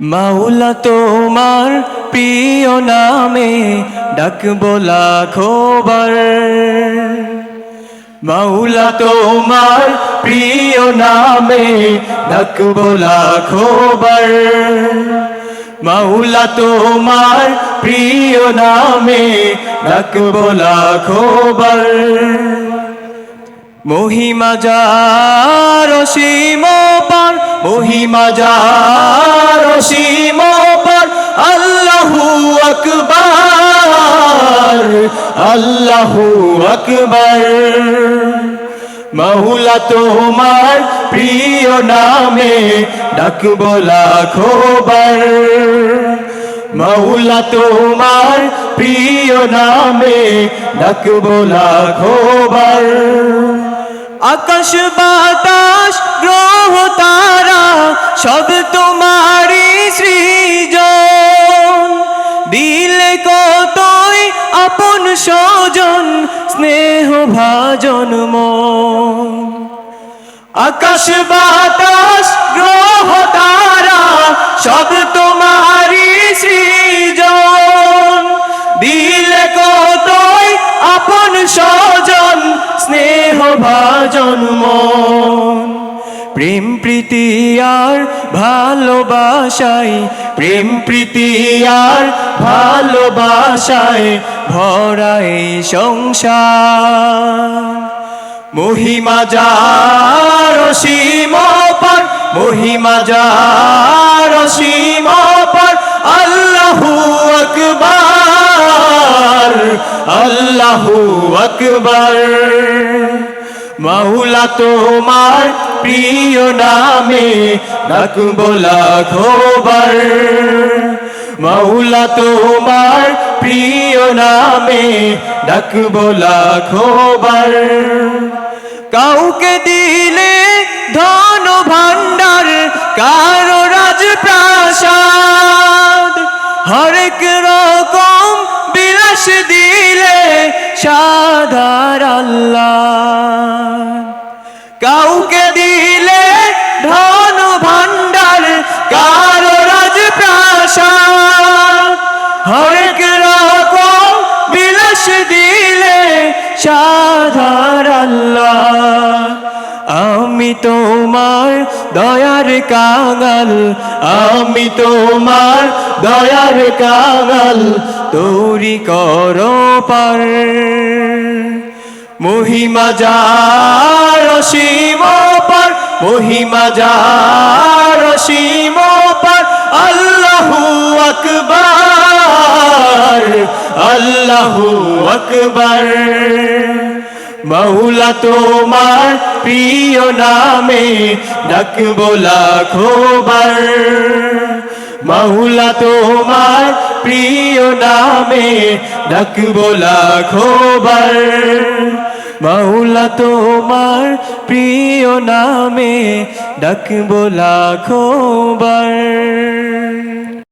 মাওলা তোমার প্রিয় নামে ডাকবো লাখোবার মাওলা তোমার প্রিয় নামে ডাকবো লাখোবার মাওলা তোমার প্রিয় নামে ডাকবো লাখোবার মহিমা যার সীম পার, মহিমা যার সীম পার, আল্লাহু আকবার আল্লাহু আকবার। মহুলা তোমার প্রিয় নামে ডাকবো লাখোবার মৌলা তোমার প্রিয় নামে ডাকবো লাখোবার আকাশ বাতাস, গ্রহ তারা, সব তোমারই সৃজন। দিলে কতই আপন স্বজন, স্নেহ ভাজন মন। আকাশ বাতাস, গ্রহ তারা, সব তোমারই সৃজন। দিলে কতই আপন স্বজন স্নেহ ভাজন মন প্রেম, প্রীতি আর ভালোবাসাই প্রেম, প্রীতি আর ভালোবাসায় ভরা এই সংসার। মহিমা যার সীম পার মহিমা যার সীম পার আল্লাহু আকবার আল্লাহু আকবার। মাওলা তোমার প্রিয় নামে ডাকবো লাখোবার মাওলা তোমার প্রিয় নামে ডাকবো লাখোবার কাউকে দিলে ধন ভান্ডার কারও রাজপ্রাসাদ। হরেক রকম বিলাস দিলে সাধার আল্লাহ। কাউকে দিলে ধন ভান্ডার কারও রাজপ্রাসাদ? হরেক রকম বিলাস দিলে সাধার আমি তোমার দয়ার কাঙাল, আমি তোমার দয়ার কাঙাল, তৈরি করো পার। মহিমা যার সীম পার, মহিমা যার সীম পার, আল্লাহু আকবার আল্লাহু আকবার। মৌলা তোমার প্রিয় নামে ডাকবো লাখোবার মৌলা তোমার প্রিয় নামে ডাকবো লাখোবার মৌলা তোমার প্রিয় নামে ডাকবো লাখোবার